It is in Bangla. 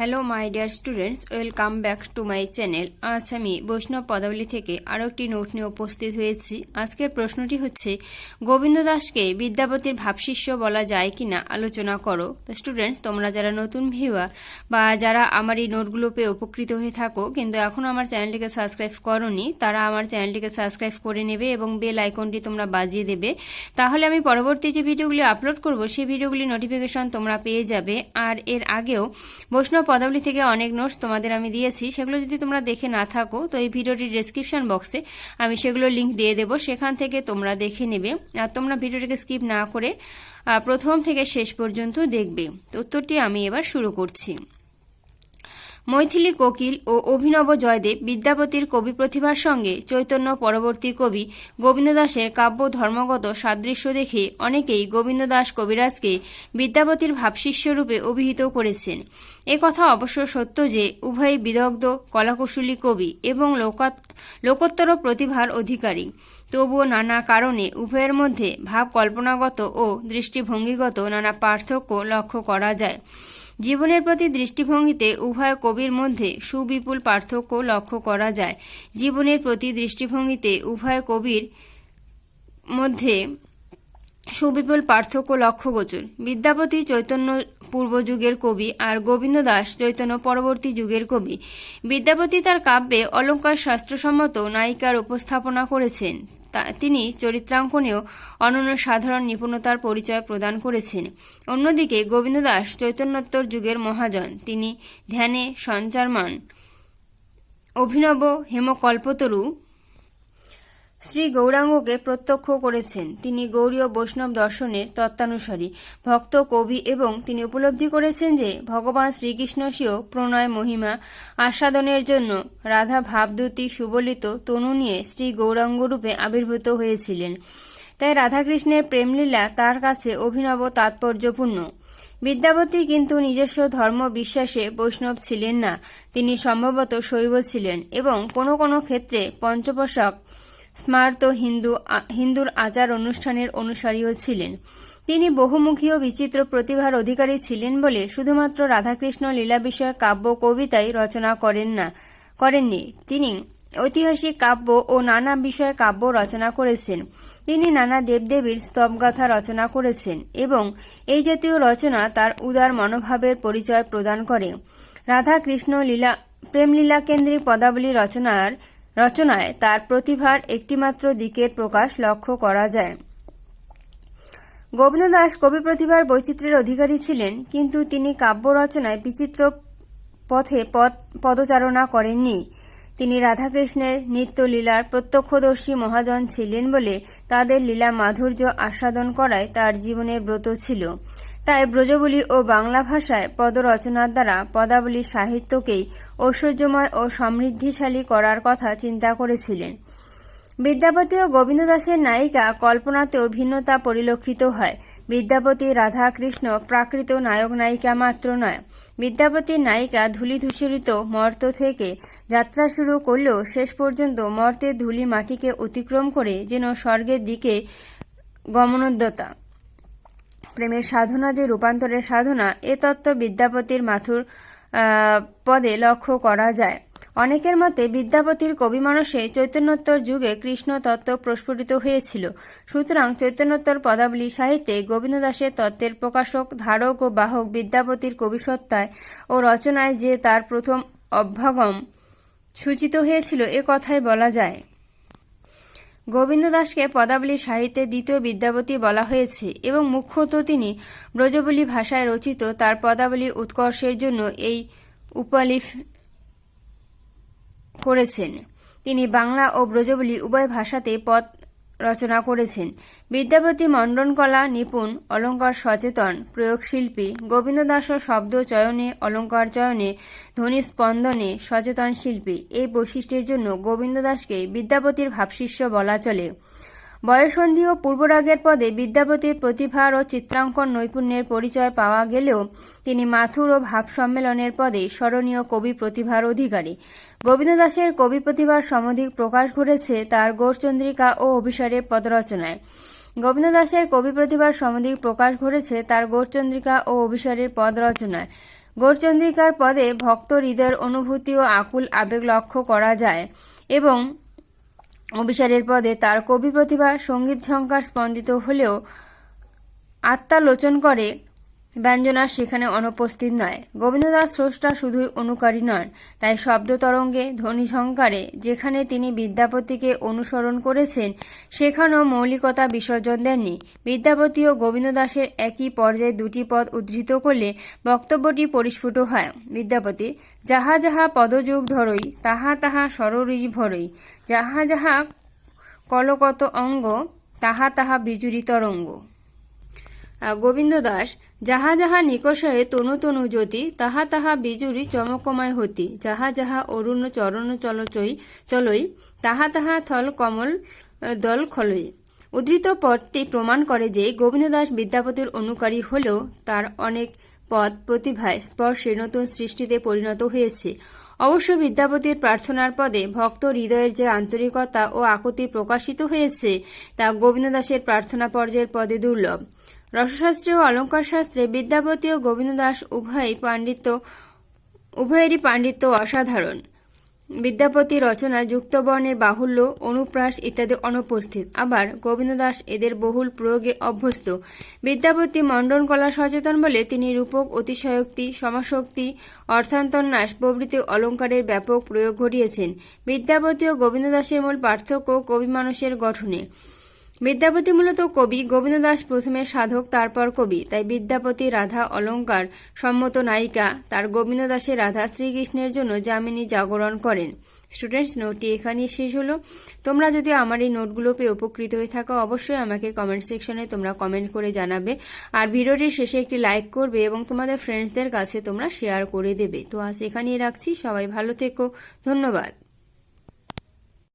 Hello my dear students welcome back to my channel আজ আমি বৈষ্ণব পদাবলী থেকে আরও একটি নোট নিয়ে উপস্থিত হয়েছি। আজকের প্রশ্নটি হচ্ছে, গোবিন্দ দাসকে বিদ্যাপতির ভাবশিষ্য বলা যায় কি না আলোচনা করো। তো স্টুডেন্টস তোমরা যারা নতুন ভিউয়ার বা যারা আমার এই নোটগুলো পেয়ে উপকৃত হয়ে থাকো, কিন্তু এখনও আমার চ্যানেলটিকে সাবস্ক্রাইব করনি, তারা আমার চ্যানেলটিকে সাবস্ক্রাইব করে নেবে এবং বেল আইকনটি তোমরা বাজিয়ে দেবে। তাহলে আমি পরবর্তী যে ভিডিওগুলি আপলোড করব, সেই ভিডিওগুলি নোটিফিকেশন তোমরা পেয়ে যাবে। আর এর আগেও বৈষ্ণব পদাবলী থেকে অনেক নোটস তোমাদের আমি দিয়েছি। সেগুলো যদি তোমরা দেখে না থাকো, তো এই ভিডিওটির ডেসক্রিপশন বক্সে আমি সেগুলো লিঙ্ক দিয়ে দেবো। সেখান থেকে তোমরা দেখে নেবে। আর তোমরা ভিডিওটিকে স্কিপ না করে প্রথম থেকে শেষ পর্যন্ত দেখবে। উত্তরটি আমি এবার শুরু করছি। মৈথিলী কোকিল ও অভিনব জয়দেব বিদ্যাপতির কবি প্রতিভার সঙ্গে চৈতন্য পরবর্তী কবি গোবিন্দ দাসের কাব্য ধর্মগত সাদৃশ্য দেখে অনেকেই গোবিন্দ দাস কবিরাজকে বিদ্যাপতির ভাবশিষ্যরূপে অভিহিত করেছেন। এ কথা অবশ্য সত্য যে উভয়ই বিদগ্ধ, কলাকুশলী কবি এবং লোকোত্তর প্রতিভার অধিকারী। তবুও নানা কারণে উভয়ের মধ্যে ভাব কল্পনাগত ও দৃষ্টিভঙ্গিগত নানা পার্থক্য লক্ষ্য করা যায়। জীবনের প্রতি দৃষ্টিভঙ্গিতে উভয় কবির মধ্যে সুবিপুল পার্থক্য লক্ষ্য করা যায়। জীবনের প্রতি দৃষ্টিভঙ্গিতে উভয় কবির মধ্যে সুবিপুল পার্থক্য লক্ষ্যগোচর বিদ্যাপতি চৈতন্য পূর্ব যুগের কবি আর গোবিন্দ দাস চৈতন্য পরবর্তী যুগের কবি। বিদ্যাপতি তার কাব্যে অলঙ্কার শাস্ত্রসম্মত নায়িকার উপস্থাপনা করেছেন। তিনি চরিত্রাঙ্কনেও অনন্য সাধারণ নিপুণতার পরিচয় প্রদান করেছেন। অন্যদিকে গোবিন্দ দাস চৈতন্যোত্তর যুগের মহাজন। তিনি ধ্যানে সঞ্চারমান। অভিনব হেমকল্পতরু শ্রী গৌরাঙ্গকে প্রত্যক্ষ করেছেন। তিনি গৌরীয় বৈষ্ণব দর্শনের তত্ত্বানুসারী। ভক্ত, কবি এবং তিনি উপলব্ধি করেছেন যে, ভগবান শ্রীকৃষ্ণ স্বীয় প্রণয়, মহিমা, আস্বাদনের জন্য রাধা ভাবদূতি সুবলিত তনু নিয়ে শ্রী গৌরাঙ্গরূপে আবির্ভূত হয়েছিলেন। তাই রাধাকৃষ্ণের প্রেমলীলা তার কাছে অভিনব তাৎপর্যপূর্ণ। বিদ্যাপতি কিন্তু নিজস্ব ধর্ম বিশ্বাসে বৈষ্ণব ছিলেন না। তিনি সম্ভবত শৈব ছিলেন এবং কোনো কোনো ক্ষেত্রে পঞ্চপশক স্মার্ত হিন্দু হিন্দুর আচার অনুষ্ঠানের অনুসারীও ছিলেন। তিনি বহুমুখী ও বিচিত্র প্রতিভার অধিকারী ছিলেন বলে শুধুমাত্র রাধাকৃষ্ণ লীলা বিষয়ক কাব্য কবিতাই রচনা করেন না, করেননি। তিনি ঐতিহাসিক কাব্য ও নানা বিষয়ে কাব্য রচনা করেছেন। তিনি নানা দেবদেবীর স্তবগাথা রচনা করেছেন এবং এই জাতীয় রচনা তার উদার মনোভাবের পরিচয় প্রদান করে। রাধা কৃষ্ণ লীলা, প্রেমলীলা কেন্দ্রিক পদাবলী রচনার রচনায় তার প্রতিভার একটিমাত্র দিকের প্রকাশ লক্ষ্য করা যায়। গোবিন্দ দাস কবি প্রতিভার বৈচিত্র্যের অধিকারী ছিলেন, কিন্তু তিনি কাব্য রচনায় বিচিত্র পথে পদ পদচারণা করেননি। তিনি রাধাকৃষ্ণের নিত্যলীলার প্রত্যক্ষদর্শী মহাজন ছিলেন বলে তাদের লীলা মাধুর্য আস্বাদন করায় তার জীবনে ব্রত ছিল। তাই ব্রজবলী ও বাংলা ভাষায় পদরচনার দ্বারা পদাবলী সাহিত্যকেই ঐশ্বর্যময় ও সমৃদ্ধিশালী করার কথা চিন্তা করেছিলেন। বিদ্যাপতি ও গোবিন্দ দাসের নায়িকা কল্পনাতেও ভিন্নতা পরিলক্ষিত হয়। বিদ্যাপতি রাধা কৃষ্ণ প্রাকৃত নায়ক নায়িকা মাত্র নয়। বিদ্যাপতির নায়িকা ধূলি ধূসরিত মর্ত থেকে যাত্রা শুরু করলেও শেষ পর্যন্ত মর্তের ধূলি মাটিকে অতিক্রম করে যেন স্বর্গের দিকে গমনোদ্যতা প্রেমের সাধনা যে রূপান্তরের সাধনা, এ তত্ত্ব বিদ্যাপতির মাথুর পদে লক্ষ্য করা যায়। অনেকের মতে বিদ্যাপতির কবি মানসে চৈতন্যোত্তর যুগে কৃষ্ণ তত্ত্ব প্রস্ফুটিত হয়েছিল। সুতরাং চৈতন্যোত্তর পদাবলী সাহিত্যে গোবিন্দ দাসের তত্ত্বের প্রকাশক, ধারক ও বাহক বিদ্যাপতির কবিসত্তায় ও রচনায় যে তার প্রথম অভ্যাগম সূচিত হয়েছিল, এ কথাই বলা যায়। গোবিন্দ দাসকে পদাবলী সাহিত্যে দ্বিতীয় বিদ্যাপতি বলা হয়েছে এবং মুখ্যত তিনি ব্রজবলী ভাষায় রচিত তার পদাবলী উৎকর্ষের জন্য এই উপলিফ করেছেন। তিনি বাংলা ও ব্রজবলী উভয় ভাষাতে পদ রচনা করেছেন। বিদ্যাপতি মণ্ডনকলা নিপুণ, অলঙ্কার সচেতন প্রয়োগশিল্পী গোবিন্দ দাসও শব্দ চয়নে, অলঙ্কার চয়নে, ধ্বনি স্পন্দনে সচেতন শিল্পী। এই বৈশিষ্ট্যের জন্য গোবিন্দ দাসকে বিদ্যাপতির ভাবশিষ্য বলা চলে। বয়সন্ধি ও পূর্বরাগের পদে বিদ্যাপতির প্রতিভার ও চিত্রাঙ্কন নৈপুণ্যের পরিচয় পাওয়া গেলেও তিনি মাথুর ও ভাব সম্মেলনের পদে স্মরণীয় কবি প্রতিভার অধিকারী। গোবিন্দ দাসের কবি প্রতিভার সমধিক প্রকাশ ঘটেছে তার গৌরচন্দ্রিকা ও অভিসারের পদরচনায়। গোবিন্দ দাসের কবি প্রতিভার সমধিক প্রকাশ ঘটেছে তার গৌরচন্দ্রিকা ও অভিসারের পদ রচনায় গৌরচন্দ্রিকার পদে ভক্ত হৃদয়ের অনুভূতি ও আকুল আবেগ লক্ষ্য করা যায় এবং অভিসারের পদে তার কবি প্রতিভা সংগীত ঝঙ্কার স্পন্দিত হলেও আত্মালোচন করে ব্যঞ্জনা সেখানে অনুপস্থিত নয়। গোবিন্দদাস স্রষ্টা শুধুই অনুকারী নন, তাই শব্দ তরঙ্গে ধ্বনি ঝঙ্কারে যেখানে তিনি বিদ্যাপতিকে অনুসরণ করেছেন, সেখানেও মৌলিকতা বিসর্জন দেননি। বিদ্যাপতি ও গোবিন্দদাসের একই পর্যায়ে দুটি পদ উদ্ধৃত করলে বক্তব্যটি পরিস্ফুট হয়। বিদ্যাপতি, যাহা যাহা পদযুগ ধরই, তাহা তাহা সররিজ ভরই। যাহা যাহা কলকত অঙ্গ, তাহা তাহা বিজুরি তরঙ্গ আর গোবিন্দ দাস যাহা যাহা নিকষয়ে তনু তনু জ্যোতি, তাহা তাহা বিজুরি চমকময় হতি। যাহা যাহা অরুণ চরণ চলচই চলই তাহা তাহা থল কমল দল খলই উদ্ধৃত পদটি প্রমাণ করে যে গোবিন্দ দাস বিদ্যাপতির অনুকারী হলেও তার অনেক পদ প্রতিভায় স্পর্শে নতুন সৃষ্টিতে পরিণত হয়েছে। অবশ্য বিদ্যাপতির প্রার্থনার পদে ভক্ত হৃদয়ের যে আন্তরিকতা ও আকুতি প্রকাশিত হয়েছে, তা গোবিন্দ দাসের প্রার্থনা পর্যায়ের পদে দুর্লভ। রসশাস্ত্রে ও অলঙ্কার শাস্ত্রে বিদ্যাপতি ও গোবিন্দ দাস উভয়ই পাণ্ডিত্য, উভয়েরই পাণ্ডিত্য অসাধারণ। বিদ্যাপতি রচনা যুক্তবর্ণের বাহুল্য, অনুপ্রাস ইত্যাদি অনুপস্থিত। আবার গোবিন্দ দাস এদের বহুল প্রয়োগে অভ্যস্ত। বিদ্যাপতি মণ্ডন কলা সচেতন বলে তিনি রূপক, অতিশয়োক্তি, সমাশক্তি অর্থান্তন্যাস প্রভৃতি অলঙ্কারের ব্যাপক প্রয়োগ ঘটিয়েছেন। বিদ্যাপতি ও গোবিন্দ দাসের মূল পার্থক্য কবি মানুষের গঠনে। বিদ্যাপতি মূলত কবি। গোবিন্দ দাস প্রথমে সাধক, তারপর কবি। তাই বিদ্যাপতি রাধা অলঙ্কার সম্মত নায়িকা। তার গোবিন্দ দাসের রাধা শ্রীকৃষ্ণের জন্য যামিনী জাগরণ করেন। স্টুডেন্টস নোটটি এখানেই শেষ হলো। তোমরা যদি আমার এই নোটগুলো পেয়ে উপকৃত হয়ে থাকো, অবশ্যই আমাকে কমেন্ট সেকশনে তোমরা কমেন্ট করে জানাবে। আর ভিডিওটির শেষে একটি লাইক করবে এবং তোমাদের ফ্রেন্ডসদের কাছে তোমরা শেয়ার করে দেবে। তো আজ এখানেই রাখছি। সবাই ভালো থেকো। ধন্যবাদ।